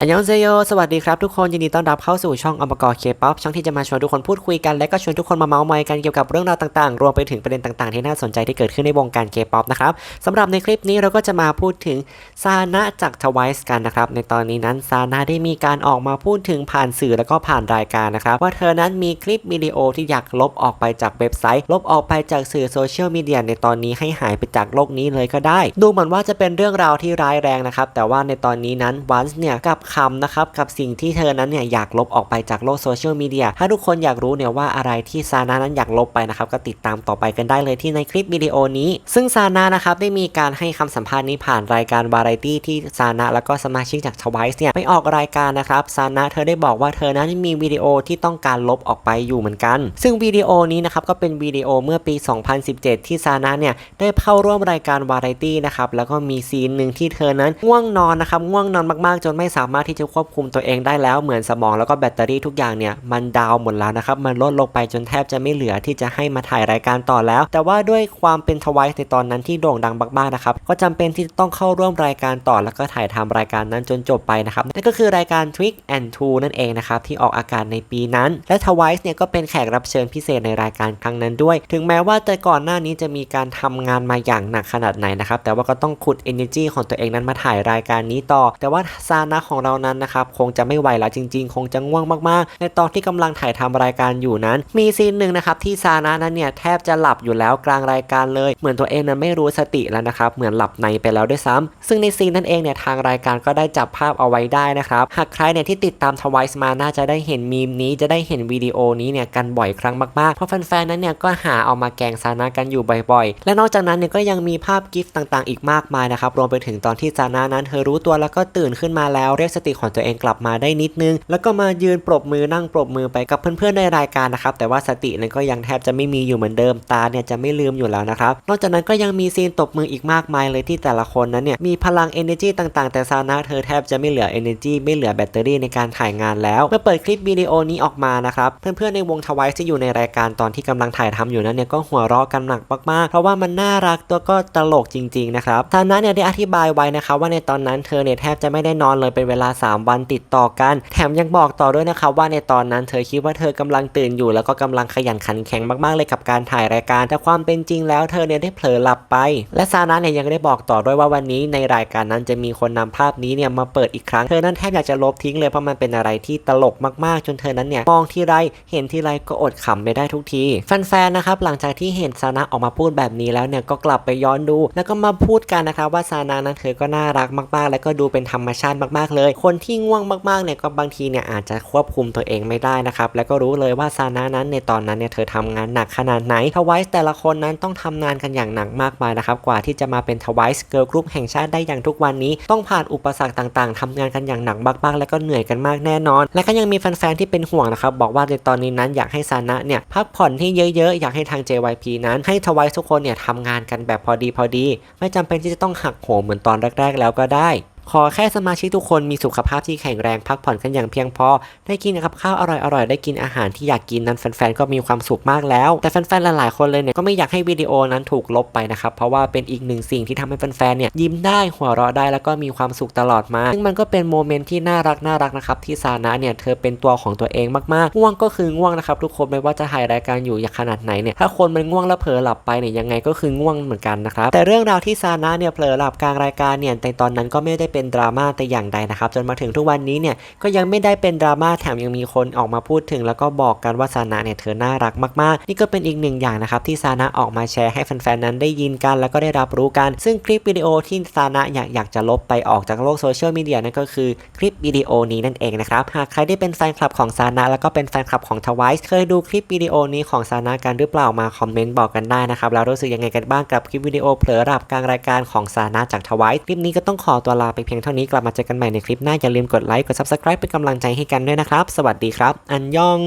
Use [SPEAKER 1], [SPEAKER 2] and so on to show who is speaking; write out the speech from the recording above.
[SPEAKER 1] อันยองเซโย สวัสดีครับทุกคน ยินดีต้อนรับเข้าสู่ช่องอมกรเคป๊อปช่องที่จะมาชวนทุกคนพูดคุยกัน และก็ชวนทุกคนมาเมาส์มอยกันเกี่ยวกับเรื่องราวต่างๆ รวมไปถึงประเด็นต่างๆ ที่น่าสนใจที่เกิดขึ้นในวงการเคป๊อปนะครับสำหรับในคลิปนี้เราก็จะมาพูดถึงซานะจากทวายส์กันนะครับ ในตอนนี้นั้นซานะได้มีการออกมาพูดถึงผ่านสื่อแล้วก็ผ่านรายการนะครับ ว่าเธอนั้นมีคลิปวิดีโอที่อยากลบออกไปจากเว็บไซต์ ลบออกไปจากสื่อโซเชียลมีเดียในตอนนี้ให้หายไปจากโลกนี้เลยก็ได้ ดูเหมือนว่าจะเป็นเรื่องราวที่ร้ายแรงนะครับแต่ว่าในตอนนี้นั้นวันส์เนี่ยกับคำนะครับกับสิ่งที่เธอนั้นเนี่ยอยากลบออกไปจากโลกโซเชียลมีเดียถ้าทุกคนอยากรู้เนี่ยว่าอะไรที่ซานานั้นอยากลบไปนะครับก็ติดตามต่อไปกันได้เลยที่ในคลิปวิดีโอนี้ ซึ่งซานานะครับได้มีการให้คำสัมภาษณ์นี้ผ่านรายการวาไรตี้ที่ซานาแล้วก็สมาชิกจากทวายส์เนี่ยไปออกรายการนะครับซานาเธอได้บอกว่าเธอนั้นมีวิดีโอที่ต้องการลบออกไปอยู่เหมือนกัน ซึ่งวิดีโอนี้นะครับก็เป็นวิดีโอเมื่อปี 2017 ที่ซานาเนี่ยได้เข้าร่วมรายการวาไรตี้นะครับแล้วก็มีซีนหนึ่งที่เธอนั้นง่วงนอนนะครับง่วงนอนมากๆ จนไม่สามารถที่จะควบคุมตัวเองได้แล้วเหมือนสมองแล้วก็แบตเตอรี่ทุกอย่างเนี่ยมันดาวหมดแล้วนะครับมันลดลงไปจนแทบจะไม่เหลือที่จะให้มาถ่ายรายการต่อแล้ว แต่ว่าด้วยความเป็นทวายในตอนนั้นที่โด่งดังมากๆนะครับก็จำเป็นที่จะต้องเข้าร่วมรายการต่อแล้วก็ถ่ายทำรายการนั้นจนจบไปนะครับนั่นก็คือรายการ Trick and Two นั่นเองนะครับที่ออกอากาศในปีนั้น และทวายเนี่ยก็เป็นแขกรับเชิญพิเศษในรายการครั้งนั้นด้วย ถึงแม้ว่าแต่ก่อนหน้านี้จะมีการทำงานมาอย่างหนักขนาดไหนนะครับแต่ว่าก็ต้องขุด energy ของตัวเองนั้นมาถ่ายรายการนี้ต่อ แต่ว่าซานะของเรานั้นนะครับคงจะไม่ไหวแล้วจริง ๆ คงจะง่วงมากๆ ในตอนที่กำลังถ่ายทำรายการอยู่นั้น มีซีนหนึ่งนะครับที่ซานะนั้นเนี่ยแทบจะหลับอยู่แล้วกลางรายการเลย เหมือนตัวเองนั้นไม่รู้สติแล้วนะครับเหมือนหลับในไปแล้วด้วยซ้ำซึ่งในซีนนั้นเองเนี่ยทางรายการก็ได้จับภาพเอาไว้ได้นะครับหากใครเนี่ยที่ติดตามทวายส์มาน่าจะได้เห็นมีมนี้จะได้เห็นวิดีโอนี้เนี่ยกันบ่อยครั้งมากๆเพราะแฟนๆนั้นเนี่ยก็หาเอามาแกงซานะกันอยู่บ่อยๆ และนอกจากนั้นเนี่ยก็ยังมีภาพกิฟต์ต่างๆ อีกมากมายนะครับรวมไปถึงตอนที่ซานะนั้นเธอรู้ตัวแล้วก็ตื่นขึ้นมาแล้วเรียกสติของตัวเองกลับมาได้นิดนึง แล้วก็มายืนปรบมือนั่งปรบมือไปกับเพื่อนๆในรายการนะครับแต่ว่าสตินั้นก็ยังแทบจะไม่มีอยู่เหมือนเดิมตาเนี่ยจะไม่ลืมอยู่แล้วนะครับนอกจากนั้นก็ยังมีซีนตบมืออีกมากมายเลยที่แต่ละคนนั้นเนี่ยมีพลัง energy ต่างๆ แต่ซานะเธอแทบจะไม่เหลือ energy ไม่เหลือแบตเตอรี่ในการถ่ายงานแล้วเมื่อเปิดคลิปวิดีโอนี้ออกมานะครับเพื่อนๆในวงทวายที่อยู่ในรายการตอนที่กำลังถ่ายทำอยู่นั้นเนี่ยก็หัวเราะกันหนักมากๆ เพราะว่ามันน่ารักตัวก็ตลกจริงๆนะครับซานะเนี่ยได้อธิบายไว้นะครับว่าในตอนนั้นเธอเนี่ยแทบจะไม่ได้นอนเลยเป็นเวลาา 3 วันติดต่อกัน แถมยังบอกต่อด้วยนะครับว่าในตอนนั้นเธอคิดว่าเธอกำลังตื่นอยู่ แล้วก็กำลังขยันขันแข็งมากๆเลยกับการถ่ายรายการ แต่ความเป็นจริงแล้วเธอเนี่ยได้เผลอหลับไป และซานะเนี่ยยังได้บอกต่อด้วยว่าวันนี้ในรายการนั้นจะมีคนนำภาพนี้เนี่ยมาเปิดอีกครั้ง เธอนั้นแทบอยากจะลบทิ้งเลยเพราะมันเป็นอะไรที่ตลกมากๆ จนเธอนั้นเนี่ยมองที่ไรเห็นที่ไรก็อดขำไม่ได้ทุกทีแฟนๆนะครับหลังจากที่เห็นซานะออกมาพูดแบบนี้แล้วเนี่ยก็กลับไปย้อนดู แล้วก็มาพูดกันนะครับว่าซานะนั้นเธอก็น่ารักมากๆ แล้วก็ดูเป็นธรรมชาติมากๆเลยคนที่ง่วงมากๆเนี่ยก็บางทีเนี่ยอาจจะควบคุมตัวเองไม่ได้นะครับแล้วก็รู้เลยว่าซานะนั้นในตอนนั้นเนี่ยเธอทำงานหนักขนาดไหนทวายส์แต่ละคนนั้นต้องทำงานกันอย่างหนักมากมายนะครับกว่าที่จะมาเป็นทวายส์เกิร์ลกรุ๊ปแห่งชาติได้อย่างทุกวันนี้ ต้องผ่านอุปสรรคต่างๆทำงานกันอย่างหนักมากๆ แล้วก็เหนื่อยกันมากแน่นอน และก็ยังมีแฟนๆที่เป็นห่วงนะครับบอกว่าในตอนนี้นั้นอยากให้ซานะเนี่ยพักผ่อนที่เยอะๆอยากให้ทาง JYP นั้นให้ทวายส์ทุกคนเนี่ยทำงานกันแบบพอดีพอดี ไม่จำเป็นที่จะต้องหักโหมเหมือนตอนแรก ๆ แล้วก็ได้ ขอแค่สมาชิกทุกคนมีสุขภาพที่แข็งแรงพักผ่อนกันอย่างเพียงพอ ได้กินกับข้าวอร่อยๆ ได้กินอาหารที่อยากกินนั้นแฟนๆก็มีความสุขมากแล้ว แต่แฟนๆหลายๆคนเลยเนี่ยก็ไม่อยากให้วิดีโอนั้นถูกลบไปนะครับ เพราะว่าเป็นอีกหนึ่งสิ่งที่ทำให้แฟนๆเนี่ยยิ้มได้หัวเราะได้แล้วก็มีความสุขตลอดมา ซึ่งมันก็เป็นโมเมนต์ที่น่ารักน่ารักนะครับที่ซานะเนี่ยเธอเป็นตัวของตัวเองมากๆง่วงก็คือง่วงนะครับทุกคนไม่ว่าจะถ่ายรายการอยู่อย่างขนาดไหนเนี่ยถ้าคนมันง่วงแล้วเผลอหลับไปเนี่ยยังไงก็คือง่วงเหมือนกันนะครับแต่เรื่องราวที่ซานะเนี่ยเผลอหลับกลางรายการเนี่ยในตอนนั้นก็ไม่ได้เป็นดราม่าแต่อย่างใดนะครับ จนมาถึงทุกวันนี้เนี่ยก็ยังไม่ได้เป็นดราม่าแถมยังมีคนออกมาพูดถึง แล้วก็บอกกันว่าซานะเนี่ยเธอน่ารักมากๆ นี่ก็เป็นอีกหนึ่งอย่างนะครับที่ซานะออกมาแชร์ให้แฟนๆนั้นได้ยินกัน แล้วก็ได้รับรู้กัน ซึ่งคลิปวิดีโอที่ซานะอยากอยากจะลบไปออกจากโลกโซเชียลมีเดียนั่นก็คือคลิปวิดีโอนี้นั่นเองนะครับหากใครได้เป็นแฟนคลับของซานะแล้วก็เป็นแฟนคลับของทวายเคยดูคลิปวิดีโอนี้ของซานะกันหรือเปล่ามาคอมเมนต์บอกกันได้นะครับแล้วรู้สึกยังไงกันบ้างกับคลิปวิดีโอเผลอหลับกลางรายการของซานะจากทวายคลิปนี้ก็ต้องขอตัวลาไปเพียงเท่านี้กลับมาเจอกันใหม่ในคลิปหน้าอย่าลืมกดไลค์กด subscribe เป็นกำลังใจให้กันด้วยนะครับ สวัสดีครับ อันยอง